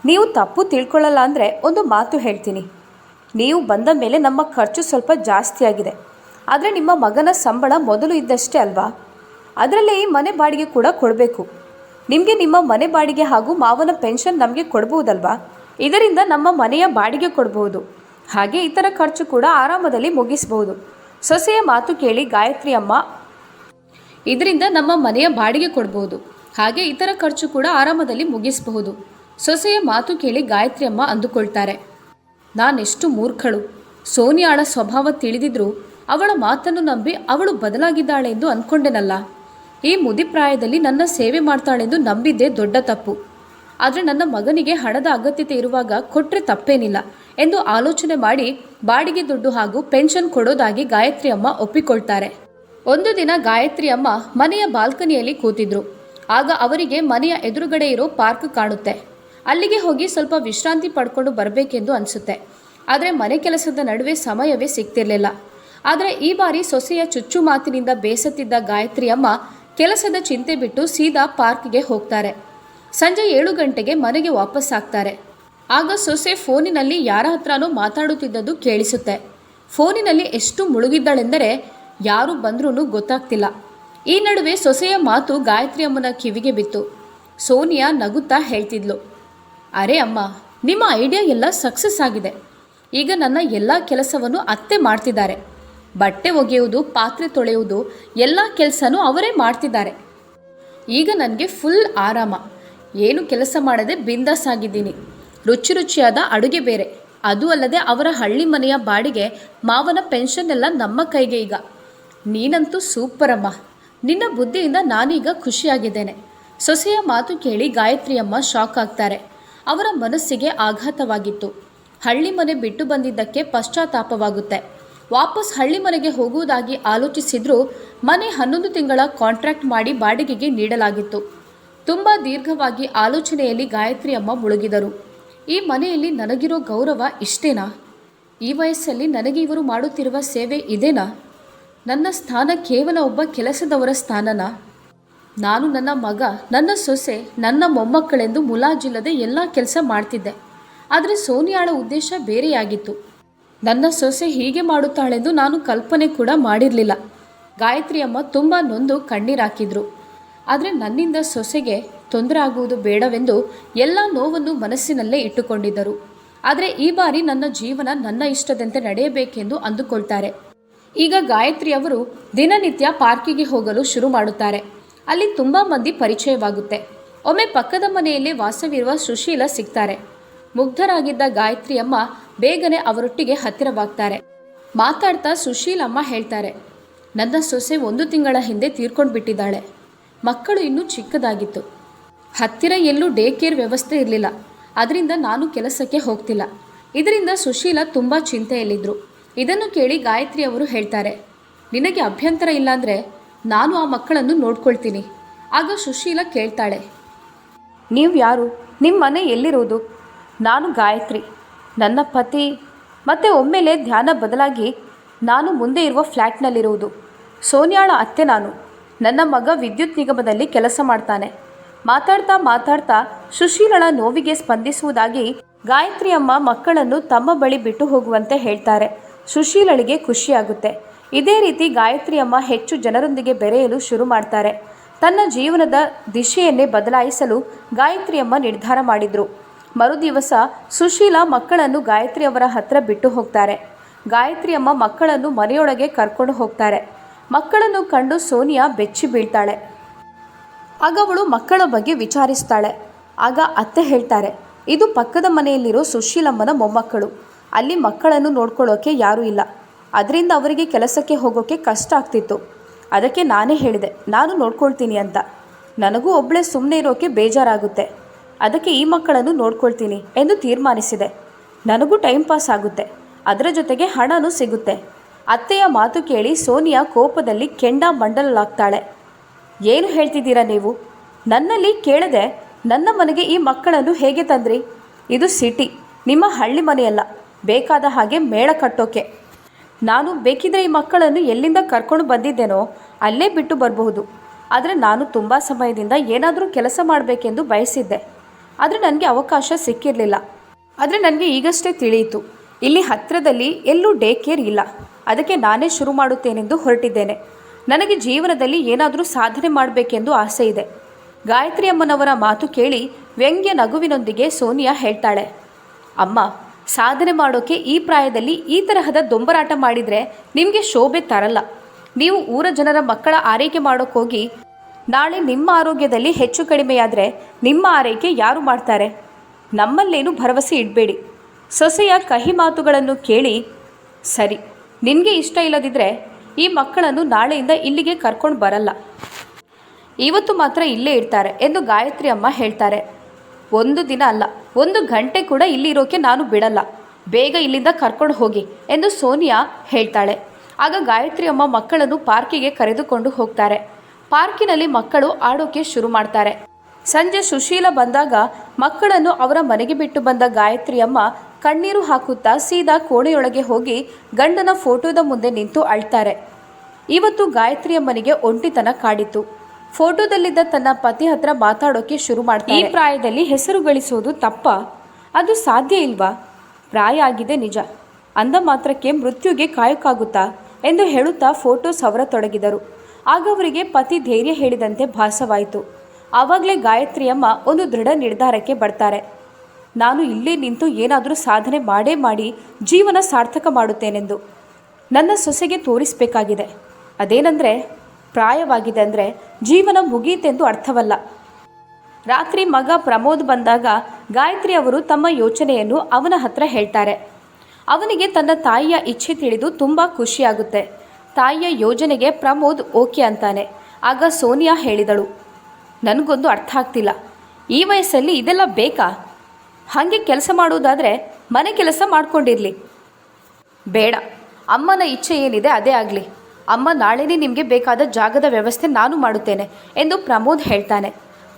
ನೀವು ತಪ್ಪು ತಿಳ್ಕೊಳ್ಳಲ್ಲ ಅಂದರೆ ಒಂದು ಮಾತು ಹೇಳ್ತೀನಿ. ನೀವು ಬಂದ ಮೇಲೆ ನಮ್ಮ ಖರ್ಚು ಸ್ವಲ್ಪ ಜಾಸ್ತಿ ಆಗಿದೆ ಆದರೆ ನಿಮ್ಮ ಮಗನ ಸಂಬಳ ಮೊದಲು ಇದ್ದಷ್ಟೇ ಅಲ್ವಾ? ಅದರಲ್ಲೇ ಮನೆ ಬಾಡಿಗೆ ಕೂಡ ಕೊಡಬೇಕು. ನಿಮಗೆ ನಿಮ್ಮ ಮನೆ ಬಾಡಿಗೆ ಹಾಗೂ ಮಾವನ ಪೆನ್ಷನ್ ನಮಗೆ ಕೊಡ್ಬೋದಲ್ವಾ? ಇದರಿಂದ ನಮ್ಮ ಮನೆಯ ಬಾಡಿಗೆ ಕೊಡಬಹುದು ಹಾಗೆ ಇತರ ಖರ್ಚು ಕೂಡ ಆರಾಮದಲ್ಲಿ ಮುಗಿಸಬಹುದು ಸೊಸೆಯ ಮಾತು ಕೇಳಿ ಗಾಯತ್ರಿ ಅಮ್ಮ. ಇದರಿಂದ ನಮ್ಮ ಮನೆಯ ಬಾಡಿಗೆ ಕೊಡಬಹುದು ಹಾಗೆ ಇತರ ಖರ್ಚು ಕೂಡ ಆರಾಮದಲ್ಲಿ ಮುಗಿಸಬಹುದು. ಸೊಸೆಯ ಮಾತು ಕೇಳಿ ಗಾಯತ್ರಿ ಅಮ್ಮ ಅಂದುಕೊಳ್ತಾರೆ. ನಾನೆಷ್ಟು ಮೂರ್ಖಳು. ಸೋನಿಯಾಳ ಸ್ವಭಾವ ತಿಳಿದಿದ್ರೂ ಅವಳ ಮಾತನ್ನು ನಂಬಿ ಅವಳು ಬದಲಾಗಿದ್ದಾಳೆ ಎಂದು ಅಂದ್ಕೊಂಡೆನಲ್ಲ ಈ ಮುದಿಪ್ರಾಯದಲ್ಲಿ ನನ್ನ ಸೇವೆ ಮಾಡ್ತಾಳೆಂದು ನಂಬಿದ್ದೇ ದೊಡ್ಡ ತಪ್ಪು. ಆದರೆ ನನ್ನ ಮಗನಿಗೆ ಹಣದ ಅಗತ್ಯತೆ ಇರುವಾಗ ಕೊಟ್ಟರೆ ತಪ್ಪೇನಿಲ್ಲ ಎಂದು ಆಲೋಚನೆ ಮಾಡಿ ಬಾಡಿಗೆ ದುಡ್ಡು ಹಾಗೂ ಪೆನ್ಷನ್ ಕೊಡೋದಾಗಿ ಗಾಯತ್ರಿ ಅಮ್ಮ ಒಪ್ಪಿಕೊಳ್ತಾರೆ. ಒಂದು ದಿನ ಗಾಯತ್ರಿ ಅಮ್ಮ ಮನೆಯ ಬಾಲ್ಕನಿಯಲ್ಲಿ ಕೂತಿದ್ರು. ಆಗ ಅವರಿಗೆ ಮನೆಯ ಎದುರುಗಡೆ ಇರೋ ಪಾರ್ಕ್ ಕಾಣುತ್ತೆ. ಅಲ್ಲಿಗೆ ಹೋಗಿ ಸ್ವಲ್ಪ ವಿಶ್ರಾಂತಿ ಪಡ್ಕೊಂಡು ಬರಬೇಕೆಂದು ಅನಿಸುತ್ತೆ. ಆದರೆ ಮನೆ ಕೆಲಸದ ನಡುವೆ ಸಮಯವೇ ಸಿಗ್ತಿರ್ಲಿಲ್ಲ. ಆದರೆ ಈ ಬಾರಿ ಸೊಸೆಯ ಚುಚ್ಚು ಮಾತಿನಿಂದ ಬೇಸತ್ತಿದ್ದ ಗಾಯತ್ರಿ ಅಮ್ಮ ಕೆಲಸದ ಚಿಂತೆ ಬಿಟ್ಟು ಸೀದಾ ಪಾರ್ಕ್ಗೆ ಹೋಗ್ತಾರೆ. ಸಂಜೆ ಏಳು ಗಂಟೆಗೆ ಮನೆಗೆ ವಾಪಸ್ ಆಗ್ತಾರೆ. ಆಗ ಸೊಸೆ ಫೋನಿನಲ್ಲಿ ಯಾರ ಹತ್ರನೂ ಮಾತಾಡುತ್ತಿದ್ದದ್ದು ಕೇಳಿಸುತ್ತೆ. ಫೋನಿನಲ್ಲಿ ಎಷ್ಟು ಮುಳುಗಿದ್ದಾಳೆಂದರೆ ಯಾರು ಬಂದ್ರೂ ಗೊತ್ತಾಗ್ತಿಲ್ಲ. ಈ ನಡುವೆ ಸೊಸೆಯ ಮಾತು ಗಾಯತ್ರಿ ಅಮ್ಮನ ಕಿವಿಗೆ ಬಿತ್ತು. ಸೋನಿಯಾ ನಗುತ್ತಾ ಹೇಳ್ತಿದ್ಲು, ಅರೆ ಅಮ್ಮ, ನಿಮ್ಮ ಐಡಿಯಾ ಎಲ್ಲ ಸಕ್ಸಸ್ ಆಗಿದೆ. ಈಗ ನನ್ನ ಎಲ್ಲ ಕೆಲಸವನ್ನು ಅತ್ತೆ ಮಾಡ್ತಿದ್ದಾರೆ. ಬಟ್ಟೆ ಒಗೆಯುವುದು, ಪಾತ್ರೆ ತೊಳೆಯುವುದು, ಎಲ್ಲ ಕೆಲಸನೂ ಅವರೇ ಮಾಡ್ತಿದ್ದಾರೆ. ಈಗ ನನಗೆ ಫುಲ್ ಆರಾಮ. ಏನು ಕೆಲಸ ಮಾಡದೆ ಬಿಂದಾಸ್ ಆಗಿದ್ದೀನಿ. ರುಚಿ ರುಚಿಯಾದ ಅಡುಗೆ ಬೇರೆ. ಅದು ಅಲ್ಲದೆ ಅವರ ಹಳ್ಳಿ ಮನೆಯ ಬಾಡಿಗೆ, ಮಾವನ ಪೆನ್ಷನ್ ಎಲ್ಲ ನಮ್ಮ ಕೈಗೆ ಈಗ. ನೀನಂತೂ ಸೂಪರಮ್ಮ. ನಿನ್ನ ಬುದ್ಧಿಯಿಂದ ನಾನೀಗ ಖುಷಿಯಾಗಿದ್ದೇನೆ. ಸೊಸೆಯ ಮಾತು ಕೇಳಿ ಗಾಯತ್ರಿಯಮ್ಮ ಶಾಕ್ ಆಗ್ತಾರೆ. ಅವರ ಮನಸ್ಸಿಗೆ ಆಘಾತವಾಗಿತ್ತು. ಹಳ್ಳಿ ಮನೆ ಬಿಟ್ಟು ಬಂದಿದ್ದಕ್ಕೆ ಪಶ್ಚಾತ್ತಾಪವಾಗುತ್ತೆ. ವಾಪಸ್ ಹಳ್ಳಿ ಮನೆಗೆ ಹೋಗುವುದಾಗಿ ಆಲೋಚಿಸಿದ್ರೂ ಮನೆ ಹನ್ನೊಂದು ತಿಂಗಳ ಕಾಂಟ್ರಾಕ್ಟ್ ಮಾಡಿ ಬಾಡಿಗೆಗೆ ನೀಡಲಾಗಿತ್ತು. ತುಂಬ ದೀರ್ಘವಾಗಿ ಆಲೋಚನೆಯಲ್ಲಿ ಗಾಯತ್ರಿ ಅಮ್ಮ ಮುಳುಗಿದರು. ಈ ಮನೆಯಲ್ಲಿ ನನಗಿರೋ ಗೌರವ ಇಷ್ಟೇನಾ? ಈ ವಯಸ್ಸಲ್ಲಿ ನನಗೆ ಇವರು ಮಾಡುತ್ತಿರುವ ಸೇವೆ ಇದೇನಾ? ನನ್ನ ಸ್ಥಾನ ಕೇವಲ ಒಬ್ಬ ಕೆಲಸದವರ ಸ್ಥಾನನಾ? ನಾನು ನನ್ನ ಮಗ, ನನ್ನ ಸೊಸೆ, ನನ್ನ ಮೊಮ್ಮಕ್ಕಳೆಂದು ಮುಲಾಜಿಲ್ಲದೆ ಎಲ್ಲ ಕೆಲಸ ಮಾಡ್ತಿದ್ದೆ. ಆದರೆ ಸೋನಿಯಾಳ ಉದ್ದೇಶ ಬೇರೆಯಾಗಿತ್ತು. ನನ್ನ ಸೊಸೆ ಹೀಗೆ ಮಾಡುತ್ತಾಳೆಂದು ನಾನು ಕಲ್ಪನೆ ಕೂಡ ಮಾಡಿರಲಿಲ್ಲ. ಗಾಯತ್ರಿ ಅಮ್ಮ ತುಂಬ ನೊಂದು ಕಣ್ಣೀರಾಕಿದ್ರು ಆದರೆ ನನ್ನಿಂದ ಸೊಸೆಗೆ ತೊಂದರೆ ಆಗುವುದು ಬೇಡವೆಂದು ಎಲ್ಲ ನೋವನ್ನು ಮನಸ್ಸಿನಲ್ಲೇ ಇಟ್ಟುಕೊಂಡಿದ್ದರು. ಆದರೆ ಈ ಬಾರಿ ನನ್ನ ಜೀವನ ನನ್ನ ಇಷ್ಟದಂತೆ ನಡೆಯಬೇಕೆಂದು ಅಂದುಕೊಳ್ತಾರೆ. ಈಗ ಗಾಯತ್ರಿ ಅವರು ದಿನನಿತ್ಯ ಪಾರ್ಕಿಗೆ ಹೋಗಲು ಶುರು ಮಾಡುತ್ತಾರೆ. ಅಲ್ಲಿ ತುಂಬ ಮಂದಿ ಪರಿಚಯವಾಗುತ್ತೆ. ಒಮ್ಮೆ ಪಕ್ಕದ ಮನೆಯಲ್ಲಿ ವಾಸವಿರುವ ಸುಶೀಲ ಸಿಗ್ತಾರೆ. ಮುಗ್ಧರಾಗಿದ್ದ ಗಾಯತ್ರಿ ಅಮ್ಮ ಬೇಗನೆ ಅವರೊಟ್ಟಿಗೆ ಹತ್ತಿರವಾಗ್ತಾರೆ. ಮಾತಾಡ್ತಾ ಸುಶೀಲಮ್ಮ ಹೇಳ್ತಾರೆ, ನನ್ನ ಸೊಸೆ ಒಂದು ತಿಂಗಳ ಹಿಂದೆ ತೀರ್ಕೊಂಡು ಬಿಟ್ಟಿದ್ದಾಳೆ ಮಕ್ಕಳು ಇನ್ನೂ ಚಿಕ್ಕದಾಗಿತ್ತು. ಹತ್ತಿರ ಎಲ್ಲೂ ಡೇ ಕೇರ್ ವ್ಯವಸ್ಥೆ ಇರಲಿಲ್ಲ. ಅದರಿಂದ ನಾನು ಕೆಲಸಕ್ಕೆ ಹೋಗ್ತಿಲ್ಲ. ಇದರಿಂದ ಸುಶೀಲ ತುಂಬ ಚಿಂತೆಯಲ್ಲಿದ್ದರು ಇದನ್ನು ಕೇಳಿ ಗಾಯತ್ರಿ ಅವರು ಹೇಳ್ತಾರೆ, ನಿನಗೆ ಅಭ್ಯಂತರ ಇಲ್ಲಾಂದರೆ ನಾನು ಆ ಮಕ್ಕಳನ್ನು ನೋಡ್ಕೊಳ್ತೀನಿ. ಆಗ ಸುಶೀಲ ಕೇಳ್ತಾಳೆ, ನೀವು ಯಾರು? ನಿಮ್ಮ ಮನೆ ಎಲ್ಲಿರೋದು? ನಾನು ಗಾಯತ್ರಿ. ನನ್ನ ಪತಿ, ಮತ್ತೆ ಒಮ್ಮೆಲೆ ಧ್ಯಾನ ಬದಲಾಗಿ ನಾನು ಮುಂದೆ ಇರುವ ಫ್ಲ್ಯಾಟ್ನಲ್ಲಿರುವುದು ಸೋನಿಯಾಳ ಅತ್ತೆ ನಾನು. ನನ್ನ ಮಗ ವಿದ್ಯುತ್ ನಿಗಮದಲ್ಲಿ ಕೆಲಸ ಮಾಡ್ತಾನೆ. ಮಾತಾಡ್ತಾ ಮಾತಾಡ್ತಾ ಸುಶೀಲಳ ನೋವಿಗೆ ಸ್ಪಂದಿಸುವುದಾಗಿ ಗಾಯತ್ರಿ ಅಮ್ಮ ಮಕ್ಕಳನ್ನು ತಮ್ಮ ಬಳಿ ಬಿಟ್ಟು ಹೋಗುವಂತೆ ಹೇಳ್ತಾರೆ. ಸುಶೀಲಳಿಗೆ ಖುಷಿಯಾಗುತ್ತೆ. ಇದೇ ರೀತಿ ಗಾಯತ್ರಿ ಅಮ್ಮ ಹೆಚ್ಚು ಜನರೊಂದಿಗೆ ಬೆರೆಯಲು ಶುರು ಮಾಡ್ತಾರೆ. ತನ್ನ ಜೀವನದ ದಿಶೆಯನ್ನೇ ಬದಲಾಯಿಸಲು ಗಾಯತ್ರಿ ಅಮ್ಮ ನಿರ್ಧಾರ ಮಾಡಿದ್ರು. ಮರುದಿವಸ ಸುಶೀಲ ಮಕ್ಕಳನ್ನು ಗಾಯತ್ರಿ ಅವರ ಹತ್ರ ಬಿಟ್ಟು ಹೋಗ್ತಾರೆ. ಗಾಯತ್ರಿ ಅಮ್ಮ ಮಕ್ಕಳನ್ನು ಮನೆಯೊಳಗೆ ಕರ್ಕೊಂಡು ಹೋಗ್ತಾರೆ. ಮಕ್ಕಳನ್ನು ಕಂಡು ಸೋನಿಯಾ ಬೆಚ್ಚಿ ಬೀಳ್ತಾಳೆ. ಆಗ ಅವಳು ಮಕ್ಕಳ ಬಗ್ಗೆ ವಿಚಾರಿಸ್ತಾಳೆ. ಆಗ ಅತ್ತೆ ಹೇಳ್ತಾರೆ, ಇದು ಪಕ್ಕದ ಮನೆಯಲ್ಲಿರೋ ಸುಶೀಲಮ್ಮನ ಮೊಮ್ಮಕ್ಕಳು. ಅಲ್ಲಿ ಮಕ್ಕಳನ್ನು ನೋಡ್ಕೊಳ್ಳೋಕೆ ಯಾರೂ ಇಲ್ಲ. ಅದರಿಂದ ಅವರಿಗೆ ಕೆಲಸಕ್ಕೆ ಹೋಗೋಕ್ಕೆ ಕಷ್ಟ ಆಗ್ತಿತ್ತು. ಅದಕ್ಕೆ ನಾನೇ ಹೇಳಿದೆ, ನಾನು ನೋಡ್ಕೊಳ್ತೀನಿ ಅಂತ. ನನಗೂ ಒಬ್ಬಳೇ ಸುಮ್ಮನೆ ಇರೋಕೆ ಬೇಜಾರಾಗುತ್ತೆ. ಅದಕ್ಕೆ ಈ ಮಕ್ಕಳನ್ನು ನೋಡ್ಕೊಳ್ತೀನಿ ಎಂದು ತೀರ್ಮಾನಿಸಿದೆ. ನನಗೂ ಟೈಮ್ ಪಾಸ್ ಆಗುತ್ತೆ. ಅದರ ಜೊತೆಗೆ ಹಣನೂ ಸಿಗುತ್ತೆ. ಅತ್ತೆಯ ಮಾತು ಕೇಳಿ ಸೋನಿಯಾ ಕೋಪದಲ್ಲಿ ಕೆಂಡ ಮಂಡಲಾಗ್ತಾಳೆ ಏನು ಹೇಳ್ತಿದ್ದೀರಾ ನೀವು? ನನ್ನಲ್ಲಿ ಕೇಳದೆ ನನ್ನ ಮನೆಗೆ ಈ ಮಕ್ಕಳನ್ನು ಹೇಗೆ ತಂದ್ರಿ? ಇದು ಸಿಟಿ, ನಿಮ್ಮ ಹಳ್ಳಿ ಮನೆಯಲ್ಲ. ಬೇಕಾದ ಹಾಗೆ ಮೇಳ ಕಟ್ಟೋಕೆ. ನಾನು ಬೇಕಿದ್ರೆ ಈ ಮಕ್ಕಳನ್ನು ಎಲ್ಲಿಂದ ಕರ್ಕೊಂಡು ಬಂದಿದ್ದೇನೋ ಅಲ್ಲೇ ಬಿಟ್ಟು ಬರಬಹುದು. ಆದರೆ ನಾನು ತುಂಬ ಸಮಯದಿಂದ ಏನಾದರೂ ಕೆಲಸ ಮಾಡಬೇಕೆಂದು ಬಯಸಿದ್ದೆ. ಆದರೆ ನನಗೆ ಅವಕಾಶ ಸಿಕ್ಕಿರಲಿಲ್ಲ. ಆದರೆ ನನಗೆ ಈಗಷ್ಟೇ ತಿಳಿಯಿತು. ಇಲ್ಲಿ ಹತ್ತಿರದಲ್ಲಿ ಎಲ್ಲೂ ಡೇ ಕೇರ್ ಇಲ್ಲ. ಅದಕ್ಕೆ ನಾನೇ ಶುರು ಮಾಡುತ್ತೇನೆಂದು ಹೊರಟಿದ್ದೇನೆ. ನನಗೆ ಜೀವನದಲ್ಲಿ ಏನಾದರೂ ಸಾಧನೆ ಮಾಡಬೇಕೆಂದು ಆಸೆ ಇದೆ. ಗಾಯತ್ರಿ ಅಮ್ಮನವರ ಮಾತು ಕೇಳಿ ವ್ಯಂಗ್ಯ ನಗುವಿನೊಂದಿಗೆ ಸೋನಿಯಾ ಹೇಳ್ತಾಳೆ, ಅಮ್ಮ, ಸಾಧನೆ ಮಾಡೋಕೆ ಈ ಪ್ರಾಯದಲ್ಲಿ ಈ ತರಹದ ದೊಂಬರಾಟ ಮಾಡಿದರೆ ನಿಮಗೆ ಶೋಭೆ ತರಲ್ಲ. ನೀವು ಊರ ಜನರ ಮಕ್ಕಳ ಆರೈಕೆ ಮಾಡೋಕ್ಕೋಗಿ ನಾಳೆ ನಿಮ್ಮ ಆರೋಗ್ಯದಲ್ಲಿ ಹೆಚ್ಚು ಕಡಿಮೆಯಾದರೆ ನಿಮ್ಮ ಆರೈಕೆ ಯಾರು ಮಾಡ್ತಾರೆ? ನಮ್ಮಲ್ಲೇನು ಭರವಸೆ ಇಡಬೇಡಿ. ಸೊಸೆಯ ಕಹಿ ಮಾತುಗಳನ್ನು ಕೇಳಿ, ಸರಿ, ನಿನಗೆ ಇಷ್ಟ ಇಲ್ಲದಿದ್ದರೆ ಈ ಮಕ್ಕಳನ್ನು ನಾಳೆಯಿಂದ ಇಲ್ಲಿಗೆ ಕರ್ಕೊಂಡು ಬರಲ್ಲ. ಇವತ್ತು ಮಾತ್ರ ಇಲ್ಲೇ ಇರ್ತಾರೆ ಎಂದು ಗಾಯತ್ರಿ ಅಮ್ಮ ಹೇಳ್ತಾರೆ. ಒಂದು ದಿನ ಅಲ್ಲ, ಒಂದು ಗಂಟೆ ಕೂಡ ಇಲ್ಲಿ ಇರೋಕೆ ನಾನು ಬಿಡಲ್ಲ. ಬೇಗ ಇಲ್ಲಿಂದ ಕರ್ಕೊಂಡು ಹೋಗಿ ಎಂದು ಸೋನಿಯಾ ಹೇಳ್ತಾಳೆ. ಆಗ ಗಾಯತ್ರಿ ಅಮ್ಮ ಮಕ್ಕಳನ್ನು ಪಾರ್ಕಿಗೆ ಕರೆದುಕೊಂಡು ಹೋಗ್ತಾರೆ. ಪಾರ್ಕಿನಲ್ಲಿ ಮಕ್ಕಳು ಆಡೋಕೆ ಶುರು ಮಾಡ್ತಾರೆ. ಸಂಜೆ ಸುಶೀಲ ಬಂದಾಗ ಮಕ್ಕಳನ್ನು ಅವರ ಮನೆಗೆ ಬಿಟ್ಟು ಬಂದ ಗಾಯತ್ರಿ ಅಮ್ಮ ಕಣ್ಣೀರು ಹಾಕುತ್ತಾ ಸೀದಾ ಕೋಣೆಯೊಳಗೆ ಹೋಗಿ ಗಂಡನ ಫೋಟೋದ ಮುಂದೆ ನಿಂತು ಅಳ್ತಾರೆ. ಇವತ್ತು ಗಾಯತ್ರಿ ಅಮ್ಮನಿಗೆ ಒಂಟಿತನ ಕಾಡಿತು ಫೋಟೋದಲ್ಲಿದ್ದ ತನ್ನ ಪತಿ ಹತ್ರ ಮಾತಾಡೋಕೆ ಶುರು ಮಾಡ್ತಾರೆ. ಈ ಪ್ರಾಯದಲ್ಲಿ ಹೆಸರು ಗಳಿಸೋದು ತಪ್ಪ. ಅದು ಸಾಧ್ಯ ಇಲ್ವಾ? ಪ್ರಾಯ ಆಗಿದೆ ನಿಜ. ಅಂದ ಮಾತ್ರಕ್ಕೆ ಮೃತ್ಯುಗೆ ಕಾಯಕ್ಕಾಗುತ್ತಾ ಎಂದು ಹೇಳುತ್ತಾ ಫೋಟೋಸ್ ಅವರ ತೊಡಗಿದರು. ಆಗ ಅವರಿಗೆ ಪತಿ ಧೈರ್ಯ ಹೇಳಿದಂತೆ ಭಾಸವಾಯಿತು. ಆವಾಗಲೇ ಗಾಯತ್ರಿಯಮ್ಮ ಒಂದು ದೃಢ ನಿರ್ಧಾರಕ್ಕೆ ಬರ್ತಾರೆ. ನಾನು ಇಲ್ಲೇ ನಿಂತು ಏನಾದರೂ ಸಾಧನೆ ಮಾಡೇ ಮಾಡಿ ಜೀವನ ಸಾರ್ಥಕ ಮಾಡುತ್ತೇನೆಂದು. ನನ್ನ ಸೊಸೆಗೆ ತೋರಿಸಬೇಕಾಗಿದೆ. ಅದೇನೆಂದರೆ, ಪ್ರಾಯವಾಗಿದೆ ಅಂದರೆ ಜೀವನ ಮುಗಿಯಿತೆಂದು ಅರ್ಥವಲ್ಲ. ರಾತ್ರಿ ಮಗ ಪ್ರಮೋದ್ ಬಂದಾಗ ಗಾಯತ್ರಿ ಅವರು ತಮ್ಮ ಯೋಚನೆಯನ್ನು ಅವನ ಹತ್ರ ಹೇಳ್ತಾರೆ. ಅವನಿಗೆ ತನ್ನ ತಾಯಿಯ ಇಚ್ಛೆ ತಿಳಿದು ತುಂಬ ಖುಷಿಯಾಗುತ್ತೆ. ತಾಯಿಯ ಯೋಜನೆಗೆ ಪ್ರಮೋದ್ ಓಕೆ ಅಂತಾನೆ. ಆಗ ಸೋನಿಯಾ ಹೇಳಿದಳು, ನನಗೊಂದು ಅರ್ಥ ಆಗ್ತಿಲ್ಲ. ಈ ವಯಸ್ಸಲ್ಲಿ ಇದೆಲ್ಲ ಬೇಕಾ? ಹಾಗೆ ಕೆಲಸ ಮಾಡುವುದಾದರೆ ಮನೆ ಕೆಲಸ ಮಾಡ್ಕೊಂಡಿರಲಿ. ಬೇಡ. ಅಮ್ಮನ ಇಚ್ಛೆ ಏನಿದೆ ಅದೇ ಆಗಲಿ. ಅಮ್ಮ ನಾಳೆನೇ ನಿಮಗೆ ಬೇಕಾದ ಜಾಗದ ವ್ಯವಸ್ಥೆ ನಾನು ಮಾಡುತ್ತೇನೆ, ಎಂದು ಪ್ರಮೋದ್ ಹೇಳ್ತಾನೆ.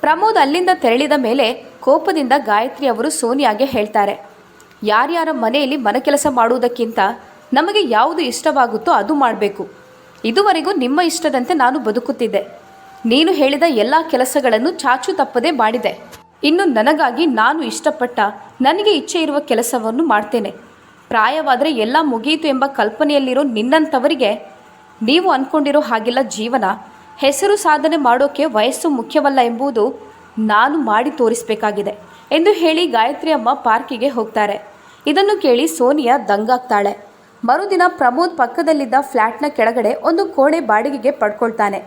ಪ್ರಮೋದ್ ಅಲ್ಲಿಂದ ತೆರಳಿದ ಮೇಲೆ ಕೋಪದಿಂದ ಗಾಯತ್ರಿ ಅವರು ಸೋನಿಯಾಗೆ ಹೇಳ್ತಾರೆ, ಯಾರ್ಯಾರ ಮನೆಯಲ್ಲಿ ಮನೆ ಕೆಲಸ ಮಾಡುವುದಕ್ಕಿಂತ ನಮಗೆ ಯಾವುದು ಇಷ್ಟವಾಗುತ್ತೋ ಅದು ಮಾಡಬೇಕು. ಇದುವರೆಗೂ ನಿಮ್ಮ ಇಷ್ಟದಂತೆ ನಾನು ಬದುಕುತ್ತಿದ್ದೆ. ನೀನು ಹೇಳಿದ ಎಲ್ಲ ಕೆಲಸಗಳನ್ನು ಚಾಚು ತಪ್ಪದೆ ಮಾಡಿದೆ. ಇನ್ನು ನನಗಾಗಿ ನಾನು ಇಷ್ಟಪಟ್ಟ, ನನಗೆ ಇಚ್ಛೆ ಇರುವ ಕೆಲಸವನ್ನು ಮಾಡ್ತೇನೆ. ಪ್ರಾಯವಾದರೆ ಎಲ್ಲ ಮುಗಿಯಿತು ಎಂಬ ಕಲ್ಪನೆಯಲ್ಲಿರೋ ನಿನ್ನಂಥವರಿಗೆ ನೀವು ಅಂದ್ಕೊಂಡಿರೋ ಹಾಗೆಲ್ಲ ಜೀವನ. ಹೆಸರು ಸಾಧನೆ ಮಾಡೋಕ್ಕೆ ವಯಸ್ಸು ಮುಖ್ಯವಲ್ಲ ಎಂಬುದು ನಾನು ಮಾಡಿ ತೋರಿಸಬೇಕಾಗಿದೆ ಎಂದು ಹೇಳಿ ಗಾಯತ್ರಿ ಅಮ್ಮ ಪಾರ್ಕಿಗೆ ಹೋಗ್ತಾರೆ. ಇದನ್ನು ಕೇಳಿ ಸೋನಿಯಾ ದಂಗಾಗ್ತಾಳೆ. ಮರುದಿನ ಪ್ರಮೋದ್ ಪಕ್ಕದಲ್ಲಿದ್ದ ಫ್ಲ್ಯಾಟ್ನ ಕೆಳಗಡೆ ಒಂದು ಕೋಣೆ ಬಾಡಿಗೆಗೆ ಪಡ್ಕೊಳ್ತಾನೆ.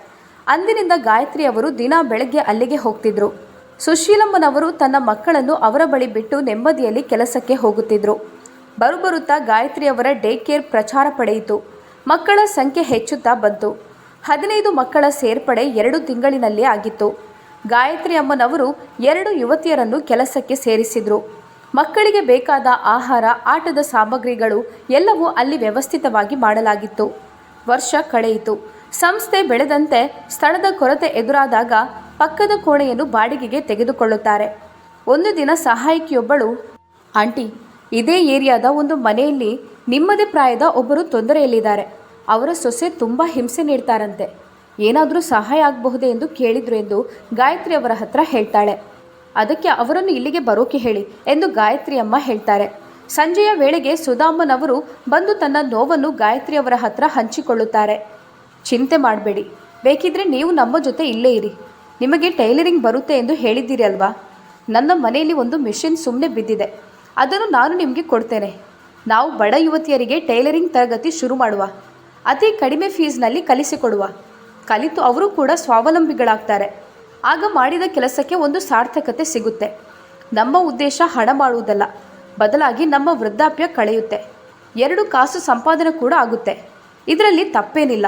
ಅಂದಿನಿಂದ ಗಾಯತ್ರಿ ಅವರು ದಿನ ಬೆಳಗ್ಗೆ ಅಲ್ಲಿಗೆ ಹೋಗ್ತಿದ್ರು. ಸುಶೀಲಮ್ಮನವರು ತನ್ನ ಮಕ್ಕಳನ್ನು ಅವರ ಬಳಿ ಬಿಟ್ಟು ನೆಮ್ಮದಿಯಲ್ಲಿ ಕೆಲಸಕ್ಕೆ ಹೋಗುತ್ತಿದ್ರು. ಬರುಬರುತ್ತಾ ಗಾಯತ್ರಿ ಅವರ ಡೇ ಕೇರ್ ಪ್ರಚಾರ ಪಡೆಯಿತು. ಮಕ್ಕಳ ಸಂಖ್ಯೆ ಹೆಚ್ಚುತ್ತಾ ಬಂತು. ಹದಿನೈದು ಮಕ್ಕಳ ಸೇರ್ಪಡೆ ಎರಡು ತಿಂಗಳಿನಲ್ಲಿ ಆಗಿತ್ತು. ಗಾಯತ್ರಿ ಅಮ್ಮನವರು ಎರಡು ಯುವತಿಯರನ್ನು ಕೆಲಸಕ್ಕೆ ಸೇರಿಸಿದ್ರು. ಮಕ್ಕಳಿಗೆ ಬೇಕಾದ ಆಹಾರ, ಆಟದ ಸಾಮಗ್ರಿಗಳು ಎಲ್ಲವೂ ಅಲ್ಲಿ ವ್ಯವಸ್ಥಿತವಾಗಿ ಮಾಡಲಾಗಿತ್ತು. ವರ್ಷ ಕಳೆಯಿತು. ಸಂಸ್ಥೆ ಬೆಳೆದಂತೆ ಸ್ಥಳದ ಕೊರತೆ ಎದುರಾದಾಗ ಪಕ್ಕದ ಕೋಣೆಯನ್ನು ಬಾಡಿಗೆಗೆ ತೆಗೆದುಕೊಳ್ಳುತ್ತಾರೆ. ಒಂದು ದಿನ ಸಹಾಯಕಿಯೊಬ್ಬಳು, ಆಂಟಿ, ಇದೇ ಏರಿಯಾದ ಒಂದು ಮನೆಯಲ್ಲಿ ನಿಮ್ಮದೇ ಪ್ರಾಯದ ಒಬ್ಬರು ತೊಂದರೆಯಲ್ಲಿದ್ದಾರೆ. ಅವರ ಸೊಸೆ ತುಂಬ ಹಿಂಸೆ ನೀಡ್ತಾರಂತೆ. ಏನಾದರೂ ಸಹಾಯ ಆಗಬಹುದೇ ಎಂದು ಕೇಳಿದ್ರು ಎಂದು ಗಾಯತ್ರಿ ಅವರ ಹತ್ರ ಹೇಳ್ತಾಳೆ. ಅದಕ್ಕೆ ಅವರನ್ನು ಇಲ್ಲಿಗೆ ಬರೋಕೆ ಹೇಳಿ ಎಂದು ಗಾಯತ್ರಿ ಅಮ್ಮ ಹೇಳ್ತಾರೆ. ಸಂಜೆಯ ವೇಳೆಗೆ ಸುಧಾಮನವರು ಬಂದು ತನ್ನ ನೋವನ್ನು ಗಾಯತ್ರಿ ಅವರ ಹತ್ರ ಹಂಚಿಕೊಳ್ಳುತ್ತಾರೆ. ಚಿಂತೆ ಮಾಡಬೇಡಿ. ಬೇಕಿದ್ರೆ ನೀವು ನಮ್ಮ ಜೊತೆ ಇಲ್ಲೇ ಇರಿ. ನಿಮಗೆ ಟೈಲರಿಂಗ್ ಬರುತ್ತೆ ಎಂದು ಹೇಳಿದ್ದೀರಿ ಅಲ್ವಾ? ನನ್ನ ಮನೆಯಲ್ಲಿ ಒಂದು ಮಿಷಿನ್ ಸುಮ್ಮನೆ ಬಿದ್ದಿದೆ. ಅದನ್ನು ನಾನು ನಿಮಗೆ ಕೊಡ್ತೇನೆ. ನಾವು ಬಡ ಯುವತಿಯರಿಗೆ ಟೈಲರಿಂಗ್ ತರಗತಿ ಶುರು ಮಾಡುವ. ಅತಿ ಕಡಿಮೆ ಫೀಸ್ನಲ್ಲಿ ಕಲಿಸಿಕೊಡುವ. ಕಲಿತು ಅವರು ಕೂಡ ಸ್ವಾವಲಂಬಿಗಳಾಗ್ತಾರೆ. ಆಗ ಮಾಡಿದ ಕೆಲಸಕ್ಕೆ ಒಂದು ಸಾರ್ಥಕತೆ ಸಿಗುತ್ತೆ. ನಮ್ಮ ಉದ್ದೇಶ ಹಣ ಮಾಡುವುದಲ್ಲ, ಬದಲಾಗಿ ನಮ್ಮ ವೃದ್ಧಾಪ್ಯ ಕಳೆಯುತ್ತೆ. ಎರಡು ಕಾಸು ಸಂಪಾದನೆ ಕೂಡ ಆಗುತ್ತೆ. ಇದರಲ್ಲಿ ತಪ್ಪೇನಿಲ್ಲ.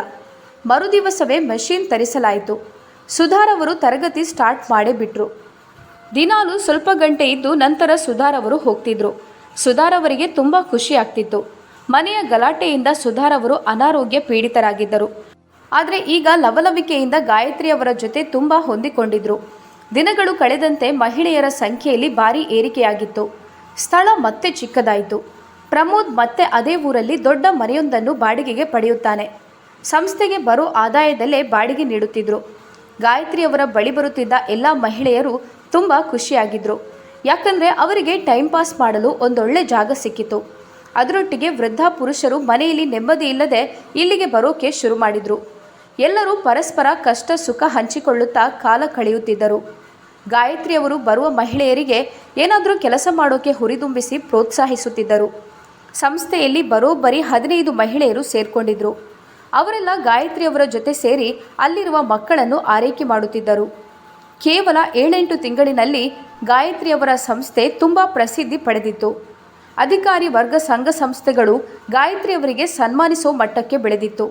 ಮರುದಿವಸವೇ ಮಷೀನ್ ತರಿಸಲಾಯಿತು. ಸುಧಾರವರು ತರಗತಿ ಸ್ಟಾರ್ಟ್ ಮಾಡೇ ಬಿಟ್ರು. ದಿನಾಲು ಸ್ವಲ್ಪ ಗಂಟೆ ಇದ್ದು ನಂತರ ಸುಧಾರವರು ಹೋಗ್ತಿದ್ರು. ಸುಧಾರವರಿಗೆ ತುಂಬ ಖುಷಿ ಆಗ್ತಿತ್ತು. ಮನೆಯ ಗಲಾಟೆಯಿಂದ ಸುಧಾರವರು ಅನಾರೋಗ್ಯ ಪೀಡಿತರಾಗಿದ್ದರು. ಆದರೆ ಈಗ ಲವಲವಿಕೆಯಿಂದ ಗಾಯತ್ರಿ ಅವರ ಜೊತೆ ತುಂಬ ಹೊಂದಿಕೊಂಡಿದ್ರು. ದಿನಗಳು ಕಳೆದಂತೆ ಮಹಿಳೆಯರ ಸಂಖ್ಯೆಯಲ್ಲಿ ಭಾರಿ ಏರಿಕೆಯಾಗಿತ್ತು. ಸ್ಥಳ ಮತ್ತೆ ಚಿಕ್ಕದಾಯಿತು. ಪ್ರಮೋದ್ ಮತ್ತೆ ಅದೇ ಊರಲ್ಲಿ ದೊಡ್ಡ ಮನೆಯೊಂದನ್ನು ಬಾಡಿಗೆಗೆ ಪಡೆಯುತ್ತಾನೆ. ಸಂಸ್ಥೆಗೆ ಬರೋ ಆದಾಯದಲ್ಲೇ ಬಾಡಿಗೆ ನೀಡುತ್ತಿದ್ರು. ಗಾಯತ್ರಿ ಅವರ ಬಳಿ ಬರುತ್ತಿದ್ದ ಎಲ್ಲ ಮಹಿಳೆಯರು ತುಂಬ ಖುಷಿಯಾಗಿದ್ದರು ಯಾಕಂದರೆ ಅವರಿಗೆ ಟೈಮ್ ಪಾಸ್ ಮಾಡಲು ಒಂದೊಳ್ಳೆ ಜಾಗ ಸಿಕ್ಕಿತು. ಅದರೊಟ್ಟಿಗೆ ವೃದ್ಧ ಪುರುಷರು ಮನೆಯಲ್ಲಿ ನೆಮ್ಮದಿ ಇಲ್ಲದೆ ಇಲ್ಲಿಗೆ ಬರೋಕೆ ಶುರು ಮಾಡಿದರು. ಎಲ್ಲರೂ ಪರಸ್ಪರ ಕಷ್ಟ ಸುಖ ಹಂಚಿಕೊಳ್ಳುತ್ತಾ ಕಾಲ ಕಳೆಯುತ್ತಿದ್ದರು. ಗಾಯತ್ರಿ ಅವರು ಬರುವ ಮಹಿಳೆಯರಿಗೆ ಏನಾದರೂ ಕೆಲಸ ಮಾಡೋಕೆ ಹುರಿದುಂಬಿಸಿ ಪ್ರೋತ್ಸಾಹಿಸುತ್ತಿದ್ದರು. ಸಂಸ್ಥೆಯಲ್ಲಿ ಬರೋಬ್ಬರಿ ಹದಿನೈದು ಮಹಿಳೆಯರು ಸೇರ್ಕೊಂಡಿದ್ರು. ಅವರೆಲ್ಲ ಗಾಯತ್ರಿ ಅವರ ಜೊತೆ ಸೇರಿ ಅಲ್ಲಿರುವ ಮಕ್ಕಳನ್ನು ಆರೈಕೆ ಮಾಡುತ್ತಿದ್ದರು. ಕೇವಲ ಏಳೆಂಟು ತಿಂಗಳಿನಲ್ಲಿ ಗಾಯತ್ರಿ ಅವರ ಸಂಸ್ಥೆ ತುಂಬ ಪ್ರಸಿದ್ಧಿ ಪಡೆದಿತ್ತು. ಅಧಿಕಾರಿ ವರ್ಗ ಸಂಘ ಸಂಸ್ಥೆಗಳು ಗಾಯತ್ರಿ ಅವರಿಗೆ ಸನ್ಮಾನಿಸೋ ಮಟ್ಟಕ್ಕೆ ಬೆಳೆದಿತ್ತು.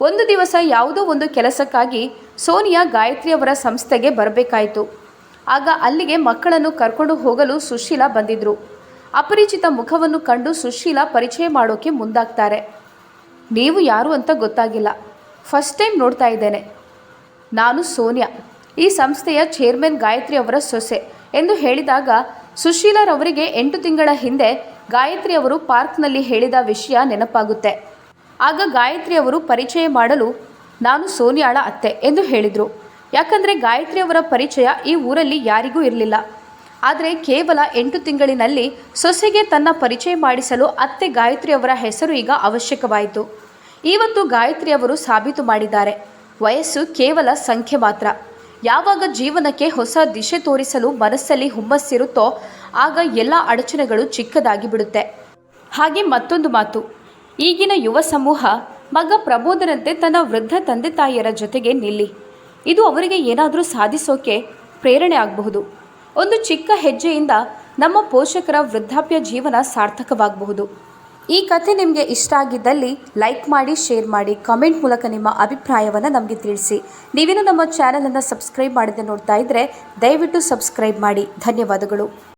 ಒಂದು ದಿವಸ ಯಾವುದೋ ಒಂದು ಕೆಲಸಕ್ಕಾಗಿ ಸೋನಿಯಾ ಗಾಯತ್ರಿ ಅವರ ಸಂಸ್ಥೆಗೆ ಬರಬೇಕಾಯಿತು. ಆಗ ಅಲ್ಲಿಗೆ ಮಕ್ಕಳನ್ನು ಕರ್ಕೊಂಡು ಹೋಗಲು ಸುಶೀಲಾ ಬಂದಿದ್ರು. ಅಪರಿಚಿತ ಮುಖವನ್ನು ಕಂಡು ಸುಶೀಲಾ ಪರಿಚಯ ಮಾಡೋಕೆ ಮುಂದಾಗ್ತಾರೆ. ನೀವು ಯಾರು ಅಂತ ಗೊತ್ತಾಗಿಲ್ಲ. ಫಸ್ಟ್ ಟೈಮ್ ನೋಡ್ತಾ ಇದ್ದೇನೆ. ನಾನು ಸೋನಿಯಾ. ಈ ಸಂಸ್ಥೆಯ ಚೇರ್ಮನ್ ಗಾಯತ್ರಿ ಅವರ ಸೊಸೆ ಎಂದು ಹೇಳಿದಾಗ ಸುಶೀಲರವರಿಗೆ ಎಂಟು ತಿಂಗಳ ಹಿಂದೆ ಗಾಯತ್ರಿ ಅವರು ಪಾರ್ಕ್ನಲ್ಲಿ ಹೇಳಿದ ವಿಷಯ ನೆನಪಾಗುತ್ತೆ. ಆಗ ಗಾಯತ್ರಿ ಅವರು ಪರಿಚಯ ಮಾಡಲು ನಾನು ಸೋನಿಯಾಳ ಅತ್ತೆ ಎಂದು ಹೇಳಿದರು. ಯಾಕಂದರೆ ಗಾಯತ್ರಿ ಅವರ ಪರಿಚಯ ಈ ಊರಲ್ಲಿ ಯಾರಿಗೂ ಇರಲಿಲ್ಲ. ಆದರೆ ಕೇವಲ ಎಂಟು ತಿಂಗಳಿನಲ್ಲಿ ಸೊಸೆಗೆ ತನ್ನ ಪರಿಚಯ ಮಾಡಿಸಲು ಅತ್ತೆ ಗಾಯತ್ರಿ ಅವರ ಹೆಸರು ಈಗ ಅವಶ್ಯಕವಾಯಿತು. ಇವತ್ತು ಗಾಯತ್ರಿ ಅವರು ಸಾಬೀತು ಮಾಡಿದ್ದಾರೆ. ವಯಸ್ಸು ಕೇವಲ ಸಂಖ್ಯೆ ಮಾತ್ರ. ಯಾವಾಗ ಜೀವನಕ್ಕೆ ಹೊಸ ದಿಶೆ ತೋರಿಸಲು ಮನಸ್ಸಲ್ಲಿ ಹುಮ್ಮಸ್ಸಿರುತ್ತೋ ಆಗ ಎಲ್ಲ ಅಡಚಣೆಗಳು ಚಿಕ್ಕದಾಗಿ ಬಿಡುತ್ತೆ ಹಾಗೆ ಮತ್ತೊಂದು ಮಾತು. ಈಗಿನ ಯುವ ಸಮೂಹ ಮಗ ಪ್ರಬೋಧನಂತೆ ತನ್ನ ವೃದ್ಧ ತಂದೆ ತಾಯಿಯರ ಜೊತೆಗೆ ನಿಲ್ಲಿ. ಇದು ಅವರಿಗೆ ಏನಾದರೂ ಸಾಧಿಸೋಕೆ ಪ್ರೇರಣೆ ಆಗಬಹುದು. ಒಂದು ಚಿಕ್ಕ ಹೆಜ್ಜೆಯಿಂದ ನಮ್ಮ ಪೋಷಕರ ವೃದ್ಧಾಪ್ಯ ಜೀವನ ಸಾರ್ಥಕವಾಗಬಹುದು. ಈ ಕಥೆ ನಿಮಗೆ ಇಷ್ಟ ಆಗಿದ್ದಲ್ಲಿ ಲೈಕ್ ಮಾಡಿ, ಶೇರ್ ಮಾಡಿ, ಕಾಮೆಂಟ್ ಮೂಲಕ ನಿಮ್ಮ ಅಭಿಪ್ರಾಯವನ್ನು ನಮಗೆ ತಿಳಿಸಿ. ನೀವೇನು ನಮ್ಮ ಚಾನಲನ್ನು ಸಬ್ಸ್ಕ್ರೈಬ್ ಮಾಡದೆ ನೋಡ್ತಾ ಇದ್ದರೆ ದಯವಿಟ್ಟು ಸಬ್ಸ್ಕ್ರೈಬ್ ಮಾಡಿ. ಧನ್ಯವಾದಗಳು.